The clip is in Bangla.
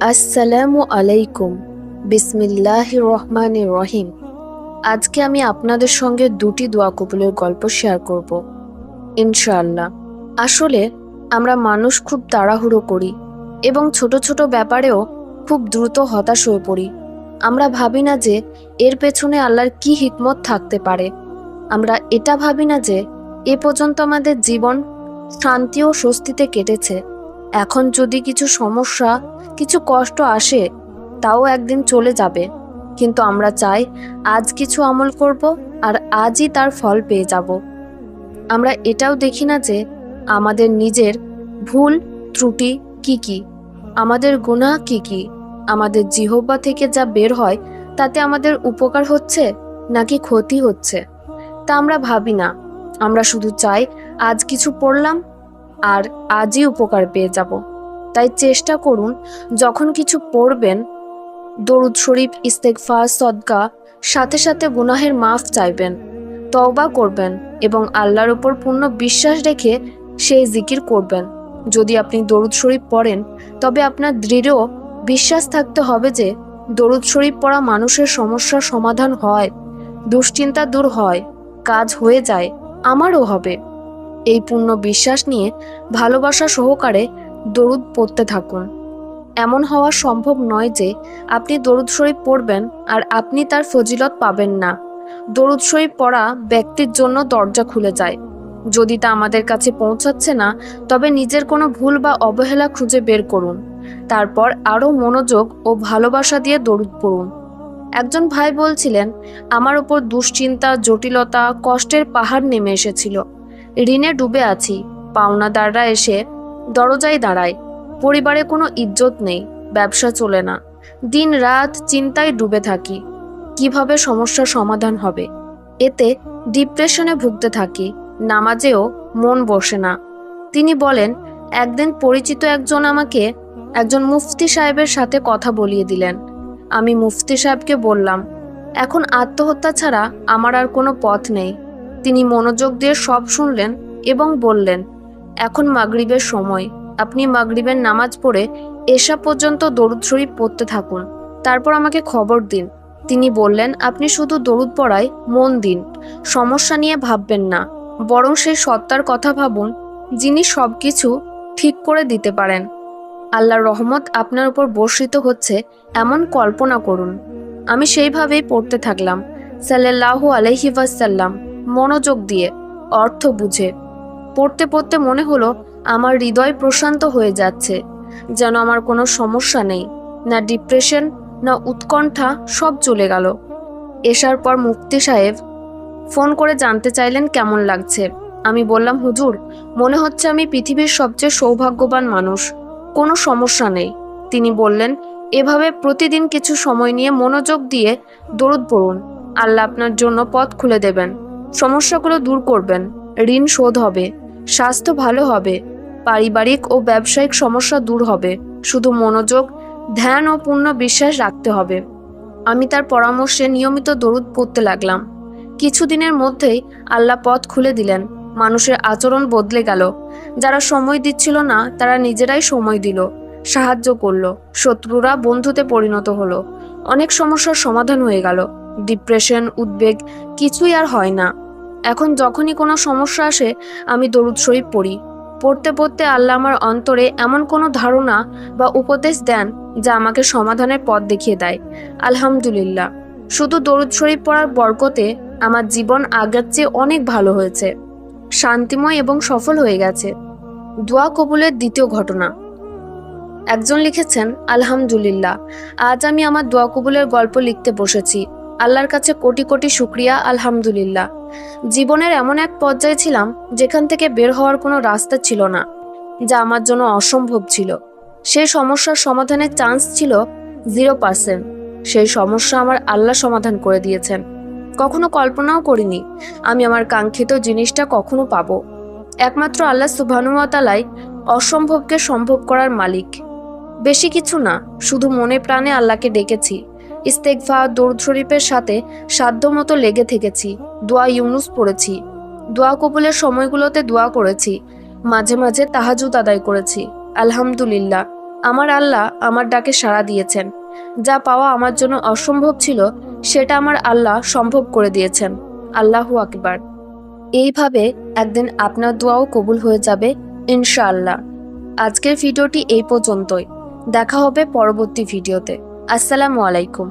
আসসালামু আলাইকুম। বিসমিল্লাহ রহমান রহিম। আজকে আমি আপনাদের সঙ্গে দুটি দোয়া কবুলের গল্প শেয়ার করব। ইনশাআল্লাহ। আসলে, আমরা মানুষ খুব তাড়াহুড়ো করি এবং ছোট ছোট ব্যাপারেও খুব দ্রুত হতাশ হয়ে পড়ি। আমরা ভাবি না যে এর পেছনে আল্লাহর কি হিকমত থাকতে পারে। আমরা এটা ভাবি না যে এ পর্যন্ত আমাদের জীবন শান্তি ও স্বস্তিতে কেটেছে। এখন যদি কিছু সমস্যা, কিছু কষ্ট আসে, তাও একদিন চলে যাবে। কিন্তু আমরা চাই আজ কিছু আমল করব আর আজই তার ফল পেয়ে যাব। আমরা এটাও দেখি না যে আমাদের নিজের ভুল ত্রুটি কি কি, আমাদের গুনাহ কি কি, আমাদের জিহব্বা থেকে যা বের হয় তাতে আমাদের উপকার হচ্ছে নাকি ক্ষতি হচ্ছে, তা আমরা ভাবি না। আমরা শুধু চাই আজ কিছু পড়লাম আর আজই উপকার পেয়ে যাব। তাই চেষ্টা করুন, যখন কিছু পড়বেন, দরুদ শরীফ ইস্তেকফা সদকা, সাথে সাথে গুনাহের মাফ চাইবেন, তওবা করবেন এবং আল্লাহর ওপর পূর্ণ বিশ্বাস রেখে সেই জিকির করবেন। যদি আপনি দরুদ শরীফ পড়েন, তবে আপনার দৃঢ় বিশ্বাস থাকতে হবে যে দরুদ শরীফ পড়া মানুষের সমস্যার সমাধান হয়, দুশ্চিন্তা দূর হয়, কাজ হয়ে যায়, আমারও হবে। এই পূর্ণ বিশ্বাস নিয়ে ভালোবাসা সহকারে দরুদ পড়তে থাকুন। এমন হওয়া সম্ভব নয় যে আপনি দরুদ শরীফ পড়বেন আর আপনি তার ফজিলত পাবেন না। দরুদ শরীফ পড়া ব্যক্তির জন্য দরজা খুলে যায়। যদি তা আমাদের কাছে পৌঁছাচ্ছে না, তবে নিজের কোনো ভুল বা অবহেলা খুঁজে বের করুন। তারপর আরও মনোযোগ ও ভালোবাসা দিয়ে দরুদ পড়ুন। একজন ভাই বলছিলেন, আমার ওপর দুশ্চিন্তা, জটিলতা, কষ্টের পাহাড় নেমে এসেছিল। ঋণে ডুবে আছি। পাওনাদাররা এসে দরজায় দাঁড়ায়। পরিবারে কোনো ইজ্জত নেই, ব্যবসা চলে না। দিন রাত চিন্তায় ডুবে থাকি। কীভাবে সমস্যার সমাধান হবে? এতে ডিপ্রেশনে ভুগতে থাকি, নামাজেও মন বসে না। তিনি বলেন, একদিন পরিচিত একজন আমাকে একজন মুফতি সাহেবের সাথে কথা বলিয়ে দিলেন। আমি মুফতি সাহেবকে বললাম, এখন আত্মহত্যা ছাড়া আমার আর কোনো পথ নেই। তিনি মনোযোগ দিয়ে সব শুনলেন এবং বললেন, এখন মাগরিবের সময়। আপনি মাগরিবের নামাজ পড়ে এসা পর্যন্ত দরুদ শরীফ পড়তে থাকুন। তারপর আমাকে খবর দিন। তিনি বললেন, আপনি শুধু দরুদ পড়ায় মন দিন। সমস্যা নিয়ে ভাববেন না। বরং সেই সত্তার কথা ভাবুন, যিনি সব কিছু ঠিক করে দিতে পারেন। আল্লাহর রহমত আপনার উপর বর্ষিত হচ্ছে, এমন কল্পনা করুন। আমি সেইভাবেই পড়তে থাকলাম। সাল্লাল্লাহু আলহি ওয়াসাল্লাম। মনোযোগ দিয়ে, অর্থ বুঝে। পড়তে পড়তে মনে হলো আমার হৃদয় প্রশান্ত হয়ে যাচ্ছে, যেন আমার কোনো সমস্যা নেই, না ডিপ্রেশন, না উৎকণ্ঠা, সব চলে গেল। এসার পর মুক্তি সাহেব ফোন করে জানতে চাইলেন কেমন লাগছে। আমি বললাম, হুজুর, মনে হচ্ছে আমি পৃথিবীর সবচেয়ে সৌভাগ্যবান মানুষ, কোনো সমস্যা নেই। তিনি বললেন, এভাবে প্রতিদিন কিছু সময় নিয়ে মনোযোগ দিয়ে দরুদ পড়ুন, আল্লাহ আপনার জন্য পথ খুলে দেবেন। সমস্যাগুলো দূর করবেন। ঋণ শোধ হবে, স্বাস্থ্য ভালো হবে, পারিবারিক ও ব্যবসায়িক সমস্যা দূর হবে, শুধু মনোযোগ, ধ্যান ও পূর্ণ বিশ্বাস রাখতে হবে। আমি তার পরামর্শে নিয়মিত দরুদ পড়তে লাগলাম। কিছুদিনের মধ্যেই আল্লাহ পথ খুলে দিলেন। মানুষের আচরণ বদলে গেল। যারা সময় দিচ্ছিল না, তারা নিজেরাই সময় দিল, সাহায্য করল, শত্রুরা বন্ধুতে পরিণত হলো। অনেক সমস্যার সমাধান হয়ে গেল। ডিপ্রেশন, উদ্বেগ, কিছুই আর হয় না। এখন যখনই কোনো সমস্যা আসে, আমি দরুদ শরীফ পড়ি। পড়তে পড়তে আল্লাহ আমার অন্তরে এমন কোনো ধারণা বা উপদেশ দেন, যা আমাকে সমাধানের পথ দেখিয়ে দেয়। আলহামদুলিল্লাহ। শুধু দরুদ শরীফ পড়ার বরকতে আমার জীবন আগের চেয়ে অনেক ভালো হয়েছে। শান্তিময় এবং সফল হয়ে গেছে। দোয়া কবুলের দ্বিতীয় ঘটনা। একজন লিখেছেন, আলহামদুলিল্লাহ, আজ আমি আমার দোয়া কবুলের গল্প লিখতে বসেছি। আল্লাহর কাছে কোটি কোটি শুক্রিয়া, আলহামদুলিল্লাহ। জীবনের এমন এক পর্যায়ে ছিলাম, যেখান থেকে বের হওয়ার কোনো রাস্তা ছিল না, যা আমার জন্য অসম্ভব ছিল। সেই সমস্যার সমাধানের চান্স ছিল জিরো পার্সেন্ট সেই সমস্যা আমার আল্লাহ সমাধান করে দিয়েছেন। কখনো কল্পনাও করিনি, আমি আমার কাঙ্ক্ষিত জিনিসটা কখনো পাবো। একমাত্র আল্লাহ সুবাহানুমতালাই অসম্ভবকে সম্ভব করার মালিক। বেশি কিছু না, শুধু মনে প্রাণে আল্লাহকে ডেকেছি। ইস্তেকফা দৌড় শরীফের সাথে সাধ্যমতো লেগে থেকেছি। দোয়া ইউনুস পড়েছি। দোয়া কবুলের সময়গুলোতে দোয়া করেছি। মাঝে মাঝে তাহাজুদ আদায় করেছি। আলহামদুলিল্লাহ। আমার আল্লাহ আমার ডাকে সাড়া দিয়েছেন। যা পাওয়া আমার জন্য অসম্ভব ছিল, সেটা আমার আল্লাহ সম্ভব করে দিয়েছেন। আল্লাহু আকবার। এইভাবে একদিন আপনার দোয়াও কবুল হয়ে যাবে, ইনশাআল্লাহ। আজকের ভিডিওটি এই পর্যন্তই। দেখা হবে পরবর্তী ভিডিওতে। আসসালামু আলাইকুম।